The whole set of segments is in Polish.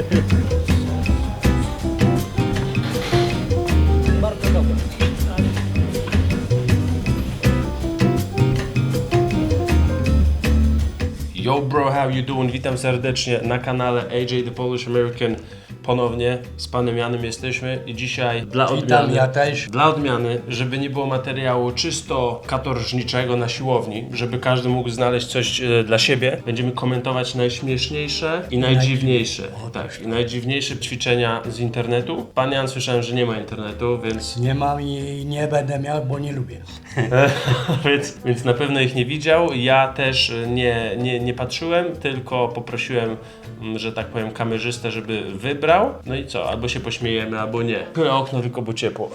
Yo bro, how you doing? Witam serdecznie na kanale AJ The Polish American. Ponownie z panem Janem jesteśmy i dzisiaj dla Witam, odmiany, ja też. dla odmiany, żeby nie było materiału czysto katorżniczego na siłowni, żeby każdy mógł znaleźć coś e, dla siebie, będziemy komentować najśmieszniejsze i najdziwniejsze, tak, i najdziwniejsze ćwiczenia z internetu. Pan Jan słyszałem, że nie ma internetu, więc Nie mam i nie będę miał, bo nie lubię. więc, więc na pewno ich nie widział. Ja też y, nie, nie, nie patrzyłem, tylko poprosiłem, mm, że tak powiem, kamerzystę, żeby wybrał. No i co? Albo się pośmiejemy, albo nie. Chyba okno tylko bo ciepło.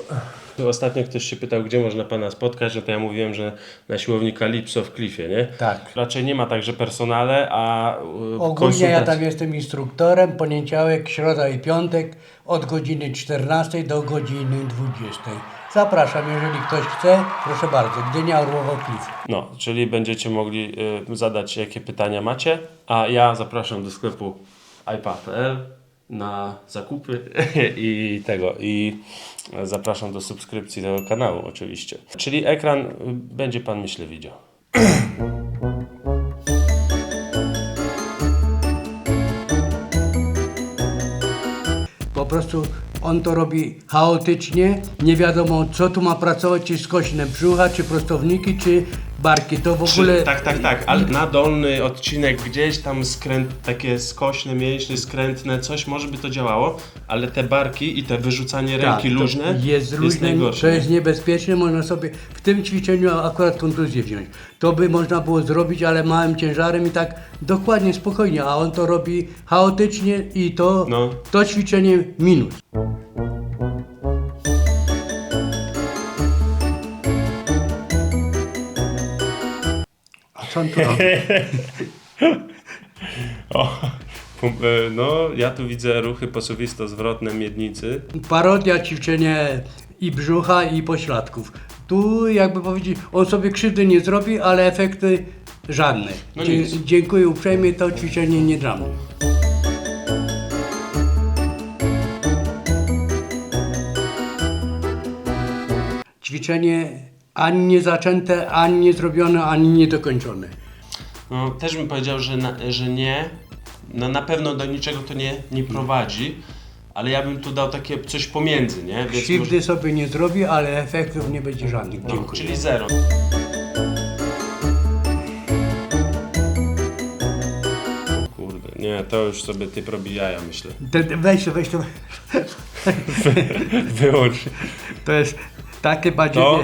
Ostatnio ktoś się pytał, gdzie można pana spotkać, no to ja mówiłem, że na siłowni Calypso w Cliffie, nie? Tak. Raczej nie ma także personale, a y, Ogólnie ja tam jestem instruktorem, poniedziałek, środa i piątek od godziny 14 do godziny 20. Zapraszam, jeżeli ktoś chce, proszę bardzo, Gdynia Orłowo Cliff. No, czyli będziecie mogli y, zadać, jakie pytania macie, a ja zapraszam do sklepu iPad.pl na zakupy i tego, i zapraszam do subskrypcji tego kanału oczywiście. Czyli ekran będzie Pan, myślę, widział. Po prostu on to robi chaotycznie, nie wiadomo co tu ma pracować, czy skośne brzucha, czy prostowniki, czy barki. To w ogóle... tak, tak, tak, ale na dolny odcinek gdzieś tam skręt, takie skośne mięśnie, skrętne, coś może by to działało, ale te barki i te wyrzucanie Tak, ręki to luźne jest, luźne, najgorsze. to jest niebezpieczne, można sobie w tym ćwiczeniu akurat kontuzję wziąć. To by można było zrobić, ale małym ciężarem i tak dokładnie, spokojnie, a on to robi chaotycznie i to, No. to ćwiczenie minus. O, e, no, ja tu widzę ruchy posuwisto-zwrotne miednicy. Parodia ćwiczenie i brzucha i pośladków. Tu jakby powiedzieć, on sobie krzywdy nie zrobi, ale efekty żadne. No Dzie- dziękuję uprzejmie, to ćwiczenie nie dla mnie. Ćwiczenie ani nie zaczęte, ani nie zrobione, ani nie dokończone. No, też bym powiedział, że, na, że nie. No, na pewno do niczego to nie, nie prowadzi, ale ja bym tu dał takie coś pomiędzy, nie? Więc Krzywdy sobie nie zrobi, ale efektów nie będzie żadnych. może, no, Dziękuję. czyli zero. Kurde, nie, to już sobie ty robi jaja, myślę. Te- te- Weź to, weź to. Wyłącz. To jest takie bardziej... To,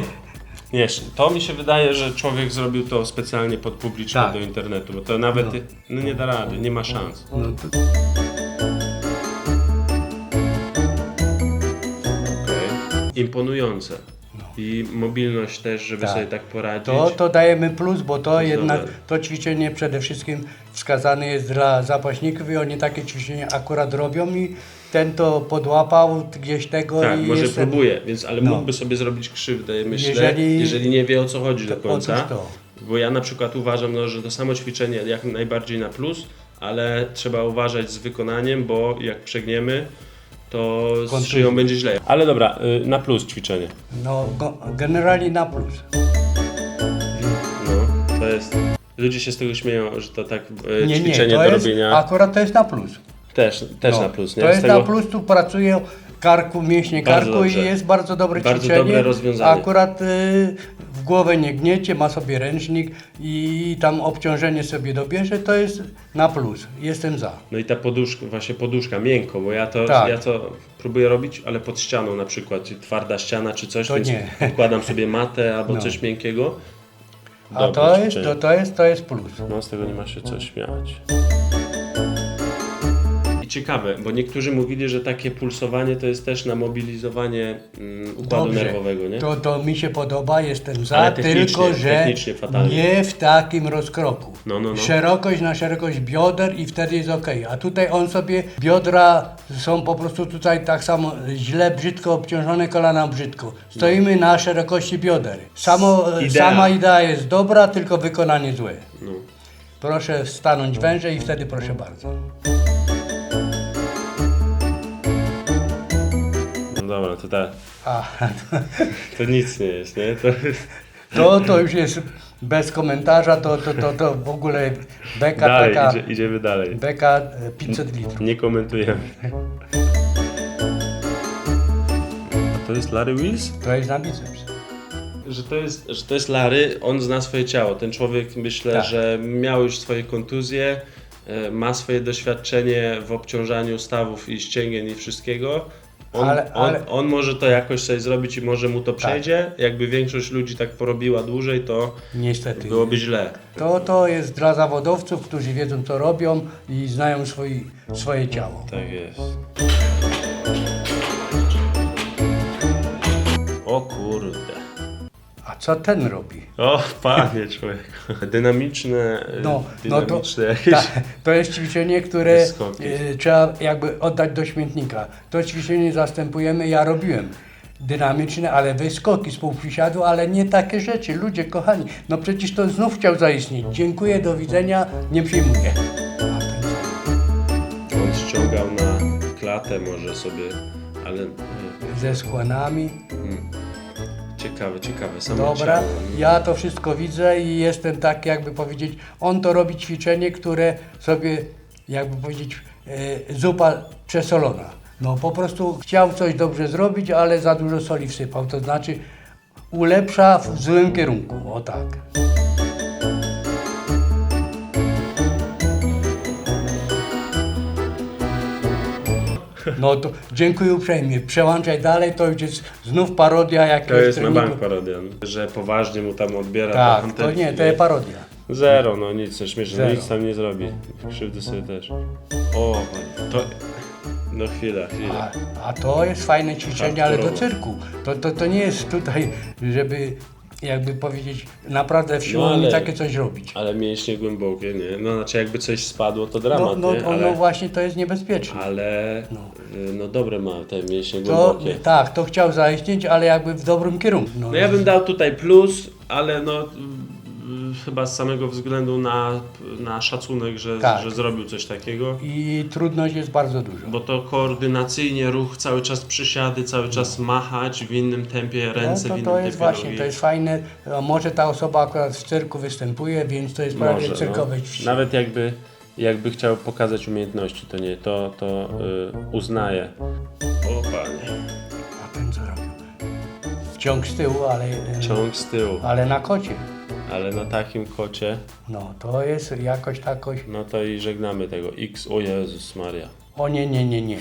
nie, to mi się wydaje, że człowiek zrobił to specjalnie pod publiczne Tak. do internetu, bo to nawet no. nie da rady, nie ma szans. No to... Okej. Imponujące. I mobilność też, żeby Tak. sobie tak poradzić. To, to dajemy plus, bo to jednak to ćwiczenie przede wszystkim wskazane jest dla zapaśników i oni takie ćwiczenia akurat robią i ten to podłapał gdzieś tego Tak, i może próbuje, więc, ale No. mógłby sobie zrobić krzywdę, myślę, jeżeli, Jeżeli- nie wie o co chodzi do końca. Bo ja na przykład uważam, no, że to samo ćwiczenie jak najbardziej na plus, ale trzeba uważać z wykonaniem, bo jak przegniemy, to z Kontuzja. szyją będzie źle. Ale dobra, y, na plus ćwiczenie. No go, generalnie na plus. No, to jest... Ludzie się z tego śmieją, że to tak y, Nie, nie, ćwiczenie to do jest, robienia. akurat to jest na plus. Też, też No, na plus, nie? To Z jest tego- na plus, tu pracuje karku, mięśnie Bardzo karku i dobrze. jest bardzo dobre Bardzo ćwiczenie. dobre rozwiązanie. Akurat y, w głowę nie gniecie, ma sobie ręcznik i tam obciążenie sobie dobierze, to jest na plus. Jestem za. No i ta poduszka, właśnie poduszka, miękko, bo ja to, Tak. ja to próbuję robić, ale pod ścianą na przykład, czy twarda ściana czy coś, To więc nie. podkładam sobie matę albo No. coś miękkiego. A Dobre to jest, ćwiczenie. to, to jest, to jest plus. No z tego nie ma się co śmiać. Ciekawe, bo niektórzy mówili, że takie pulsowanie to jest też na mobilizowanie mm, układu Dobrze. nerwowego, nie? To, to mi się podoba, jestem za, Ale technicznie, tylko że technicznie fatalnie. nie w takim rozkroku. No, no, no. Szerokość na szerokość bioder i wtedy jest ok. A tutaj on sobie, biodra są po prostu tutaj tak samo źle, brzydko obciążone, kolana brzydko. Stoimy na szerokości bioder. Samo, Idea. Sama idea jest dobra, tylko wykonanie złe. No. Proszę stanąć wężej i wtedy proszę bardzo. Dobra, to, ta, A, to nic nie jest, nie? To, to, to już jest bez komentarza, to, to, to, to w ogóle beka dalej, taka, idzie, idziemy dalej. beka e, 500 litrów. Nie komentujemy. A to jest Larry Wills? To jest na biceps. Że to, jest, że to jest Larry, on zna swoje ciało. Ten człowiek myślę, Tak. że miał już swoje kontuzje, e, ma swoje doświadczenie w obciążaniu stawów i ścięgien i wszystkiego. On, Ale- ale- Tak. on, on może to jakoś sobie zrobić i może mu to przejdzie. Jakby większość ludzi tak porobiła dłużej, to Niestety. byłoby źle. To, to jest dla zawodowców, którzy wiedzą co robią i znają swój, swoje ciało. Tak jest. O kurde. Co ten robi? O, panie człowiek. Dynamiczne, No, no to, dynamiczne jakieś... ta, to jest ćwiczenie, które Skoki. e, trzeba jakby oddać do śmietnika. To ćwiczenie zastępujemy, ja robiłem. Dynamiczne, ale wyskoki z półprzysiadu, ale nie takie rzeczy. Ludzie kochani, no przecież to znów chciał zaistnieć. Dziękuję, do widzenia, nie przyjmuję. On ściągał na klatę może sobie, ale Ze skłonami. Ciekawe, ciekawe. Samo Dobra, ja to wszystko widzę i jestem tak, jakby powiedzieć, on to robi ćwiczenie, które sobie, jakby powiedzieć, e, zupa przesolona. No po prostu chciał coś dobrze zrobić, ale za dużo soli wsypał, to znaczy ulepsza w złym kierunku, o tak. No to dziękuję uprzejmie. Przełączaj dalej, to już jest znów parodia To jakiegoś jest na treningu. bank parodia, że poważnie mu tam odbiera Tak, to nie, to jest parodia. Zero, no nic, nie śmieszne, Zero. nic tam nie zrobi. Krzywdy sobie też. O, to... No chwila, chwila. A, a to jest fajne ćwiczenie, ale do cyrku. To, to, to nie jest tutaj, żeby jakby powiedzieć, naprawdę w No siłowni ale- takie coś robić. Ale mięśnie głębokie, nie? No znaczy jakby coś spadło, to No, dramat, no, nie? no, Ale, no właśnie to jest niebezpieczne. ale No. y, no dobre ma te mięśnie To, głębokie. tak, to chciał zaistnieć, ale jakby w dobrym kierunku. No, No ja bym dał tutaj plus, ale no chyba z samego względu na, na szacunek, że, Tak. że zrobił coś takiego. I trudność jest bardzo dużo. Bo to koordynacyjnie ruch, cały czas przysiady, cały czas machać w innym tempie, ręce no, w to, innym to jest tempie właśnie, nogi. to jest fajne. Może ta osoba akurat w cyrku występuje, więc to jest prawie Może, no. ćwiczenie. Nawet jakby, jakby chciał pokazać umiejętności, to nie, to, to y, uznaje. O panie. A ten co robił? Ciąg z tyłu, ale, e, Ciąg z tyłu, ale na kocie. Ale na takim kocie, No, to jest jakoś takoś... no to i żegnamy tego. X, o Jezus Maria. O nie, nie, nie, nie.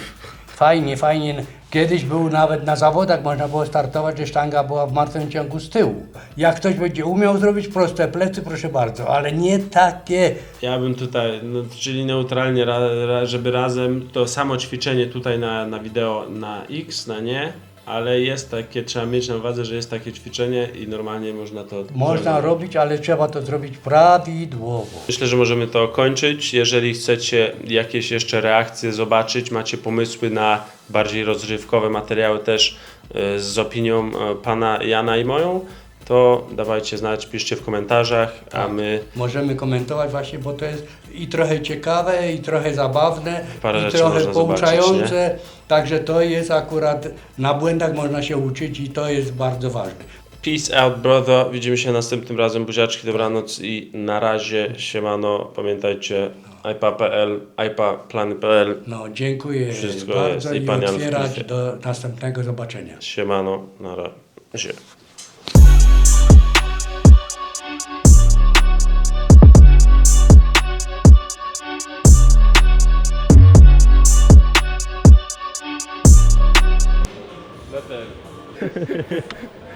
Fajnie, fajnie. Kiedyś był nawet na zawodach, można było startować, że sztanga była w martwym ciągu z tyłu. Jak ktoś będzie umiał zrobić proste plecy, proszę bardzo, ale nie takie. Ja bym tutaj, no, czyli neutralnie, ra, ra, żeby razem to samo ćwiczenie tutaj na, na wideo na X, na nie, ale jest takie, trzeba mieć na uwadze, że jest takie ćwiczenie i normalnie można to Można zrobić. robić, ale trzeba to zrobić prawidłowo. Myślę, że możemy to kończyć. Jeżeli chcecie jakieś jeszcze reakcje zobaczyć, macie pomysły na bardziej rozrywkowe materiały też e, z opinią e, pana Jana i moją, to dawajcie znać, piszcie w komentarzach, a my Możemy komentować właśnie, bo to jest i trochę ciekawe, i trochę zabawne, Parę i rzeczy trochę można zobaczyć, pouczające. Także to jest akurat, na błędach można się uczyć i to jest bardzo ważne. peace out brother, widzimy się następnym razem, buziaczki, dobranoc i na razie, siemano, pamiętajcie ipa.pl, ipa.plany.pl, No, dziękuję Wszystko bardzo jest. I i pan Jan otwierać do następnego zobaczenia. siemano, na razie. Nothing.